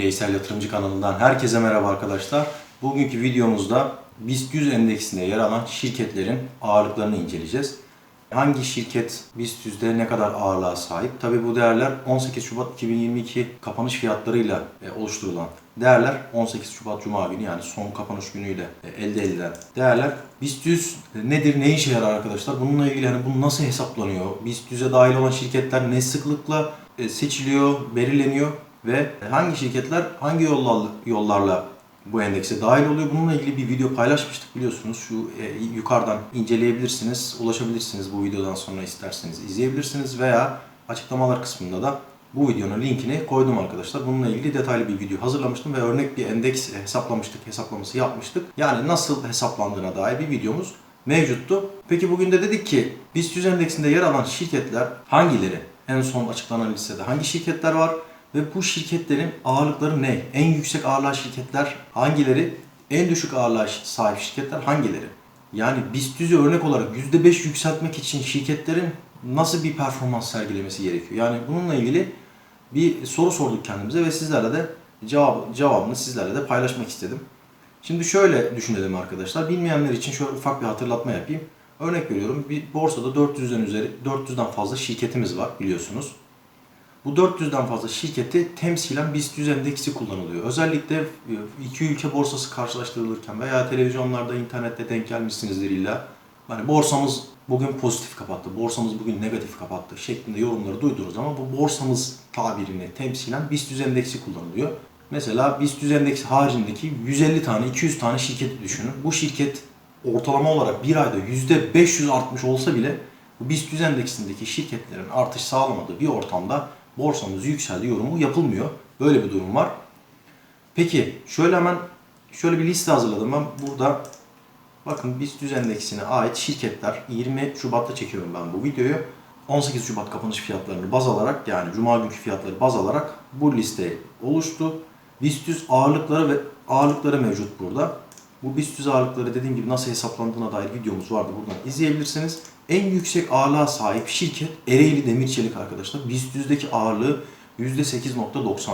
Bireysel Yatırımcı kanalından herkese merhaba arkadaşlar. Bugünkü videomuzda BIST 100 endeksinde yer alan şirketlerin ağırlıklarını inceleyeceğiz. Hangi şirket BIST 100'de ne kadar ağırlığa sahip? Tabi bu değerler 18 Şubat 2022 kapanış fiyatlarıyla e, oluşturulan değerler 18 Şubat Cuma günü yani son kapanış günüyle e, elde edilen değerler. BIST 100 nedir, ne işe yarar arkadaşlar? Bununla ilgili hani bu nasıl hesaplanıyor? BIST 100'e dahil olan şirketler ne sıklıkla e, seçiliyor, belirleniyor ve hangi şirketler hangi yollarla, yollarla bu endekse dahil oluyor. Bununla ilgili bir video paylaşmıştık biliyorsunuz. Şu e, yukarıdan inceleyebilirsiniz, ulaşabilirsiniz bu videodan sonra isterseniz izleyebilirsiniz veya açıklamalar kısmında da bu videonun linkini koydum arkadaşlar. Bununla ilgili detaylı bir video hazırlamıştım ve örnek bir endeks hesaplamıştık, hesaplaması yapmıştık. Yani nasıl hesaplandığına dair bir videomuz mevcuttu. Peki bugün de dedik ki BIST 100 endeksinde yer alan şirketler hangileri? En son açıklanan listede hangi şirketler var? Ve bu şirketlerin ağırlıkları ne? En yüksek ağırlığa şirketler hangileri? En düşük ağırlığa sahip şirketler hangileri? Yani BIST 100'ü örnek olarak %5 yükseltmek için şirketlerin nasıl bir performans sergilemesi gerekiyor? Yani bununla ilgili bir soru sorduk kendimize ve sizlerle de cevap, cevabını sizlerle de paylaşmak istedim. Şimdi şöyle düşünelim arkadaşlar. Bilmeyenler için şöyle ufak bir hatırlatma yapayım. Örnek veriyorum bir borsada 400'den üzeri 400'den fazla şirketimiz var biliyorsunuz. Bu 400'den fazla şirketi temsilen BIST 100 endeksi kullanılıyor. Özellikle e, iki ülke borsası karşılaştırılırken veya televizyonlarda, internette denk gelmişsinizdir illa. Hani borsamız bugün pozitif kapattı, borsamız bugün negatif kapattı şeklinde yorumları duyduğunuz zaman bu borsamız tabirini temsilen BIST 100 endeksi kullanılıyor. Mesela BIST 100 endeksi haricindeki 150 tane, 200 tane şirketi düşünün. Bu şirket ortalama olarak bir ayda %500 artmış olsa bile bu BIST 100 endeksindeki şirketlerin artış sağlamadığı bir ortamda borsamız yükseldi yorumu yapılmıyor. Böyle bir durum var. Peki şöyle hemen şöyle bir liste hazırladım ben. Burada bakın BIST 100 endeksine ait şirketler 20 Şubat'ta çekiyorum ben bu videoyu. 18 Şubat kapanış fiyatlarını baz alarak yani Cuma günkü fiyatları baz alarak bu liste oluştu. BIST 100 ağırlıkları ve ağırlıkları mevcut burada. Bu BIST 100 ağırlıkları dediğim gibi nasıl hesaplandığına dair videomuz vardı. Buradan izleyebilirsiniz. En yüksek ağırlığa sahip şirket Ereğli Demir Çelik arkadaşlar. BIST 100'deki ağırlığı %8.91.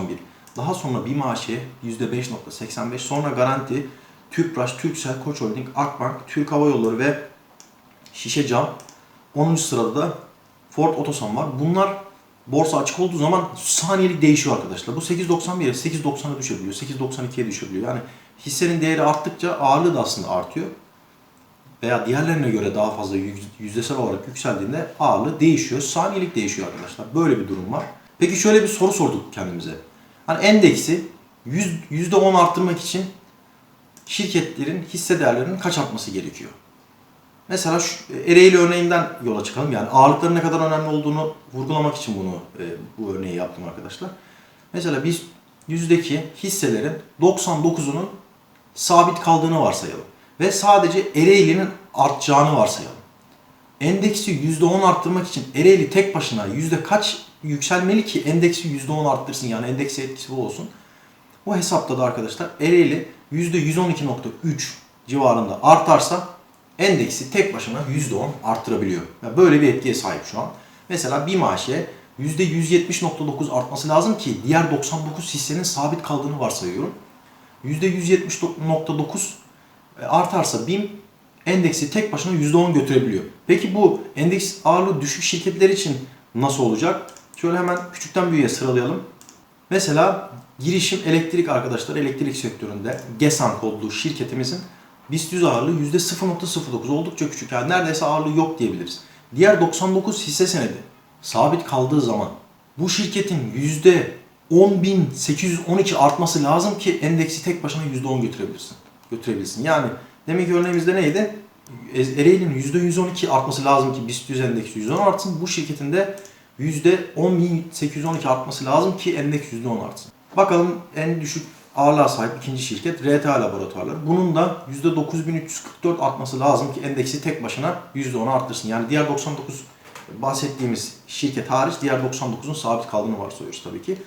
Daha sonra BİMAŞ %5.85. Sonra Garanti, Tüpraş, Türksel, Koç Holding, Akbank, Türk Hava Yolları ve Şişe Cam. 10. sırada da Ford Otosan var. Bunlar borsa açık olduğu zaman saniyelik değişiyor arkadaşlar. Bu 8.91'e 8.90'a düşebiliyor. 8.92'ye düşebiliyor. Yani hissenin değeri arttıkça ağırlığı da aslında artıyor veya diğerlerine göre daha fazla yüzdesel olarak yükseldiğinde ağırlığı değişiyor. Saniyelik değişiyor arkadaşlar. Böyle bir durum var. Peki şöyle bir soru sorduk kendimize. Hani endeksi %10 arttırmak için şirketlerin hisse değerlerinin kaç artması gerekiyor? Mesela şu Ereğli örneğinden yola çıkalım. Yani ağırlıkların ne kadar önemli olduğunu vurgulamak için bunu e, bu örneği yaptım arkadaşlar. Mesela biz yüzdeki hisselerin 99'unun sabit kaldığını varsayalım ve sadece Ereğli'nin artacağını varsayalım. Endeksi %10 arttırmak için Ereğli tek başına yüzde kaç yükselmeli ki endeksi %10 arttırsın yani endeksi etkisi bu olsun. Bu hesapta da arkadaşlar Ereğli %112.3 civarında artarsa endeksi tek başına %10 arttırabiliyor. Yani böyle bir etkiye sahip şu an. Mesela bir maaşe %170.9 artması lazım ki diğer 99 hissenin sabit kaldığını varsayıyorum. %170.9 e, artarsa BİM endeksi tek başına %10 götürebiliyor. Peki bu endeks ağırlığı düşük şirketler için nasıl olacak? Şöyle hemen küçükten büyüğe sıralayalım. Mesela girişim elektrik arkadaşlar elektrik sektöründe GESAN kodlu şirketimizin BIST 100 ağırlığı %0.09 oldukça küçük. Yani neredeyse ağırlığı yok diyebiliriz. Diğer 99 hisse senedi sabit kaldığı zaman bu şirketin %10.812 artması lazım ki endeksi tek başına %10 götürebilirsin götürebilsin. Yani demek ki örneğimizde neydi? Ereğli'nin %112 artması lazım ki BIST 100 endeksi %10 artsın. Bu şirketin de %10.812 artması lazım ki endeks %10 artsın. Bakalım en düşük ağırlığa sahip ikinci şirket RTA Laboratuvarları. Bunun da %9344 artması lazım ki endeksi tek başına %10 arttırsın. Yani diğer 99 bahsettiğimiz şirket hariç diğer 99'un sabit kaldığını varsayıyoruz tabii ki.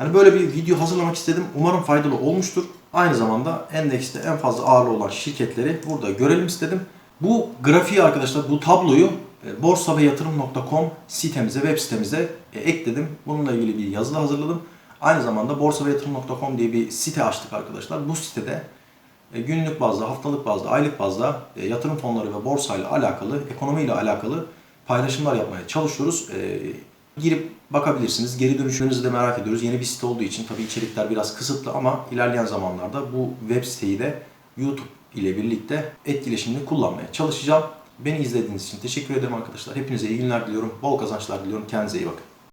Yani böyle bir video hazırlamak istedim. Umarım faydalı olmuştur. Aynı zamanda endekste en fazla ağırlığı olan şirketleri burada görelim istedim. Bu grafiği arkadaşlar, bu tabloyu e, borsa ve yatırım.com sitemize, web sitemize e, ekledim. Bununla ilgili bir yazılı hazırladım. Aynı zamanda borsaveyatırım.com diye bir site açtık arkadaşlar. Bu sitede e, günlük bazda, haftalık bazda, aylık bazda e, yatırım fonları ve borsayla alakalı, ekonomiyle alakalı paylaşımlar yapmaya çalışıyoruz. E, girip bakabilirsiniz. Geri dönüşlerinizi de merak ediyoruz. Yeni bir site olduğu için tabii içerikler biraz kısıtlı ama ilerleyen zamanlarda bu web siteyi de YouTube ile birlikte etkileşimini kullanmaya çalışacağım. Beni izlediğiniz için teşekkür ederim arkadaşlar. Hepinize iyi günler diliyorum. Bol kazançlar diliyorum. Kendinize iyi bakın.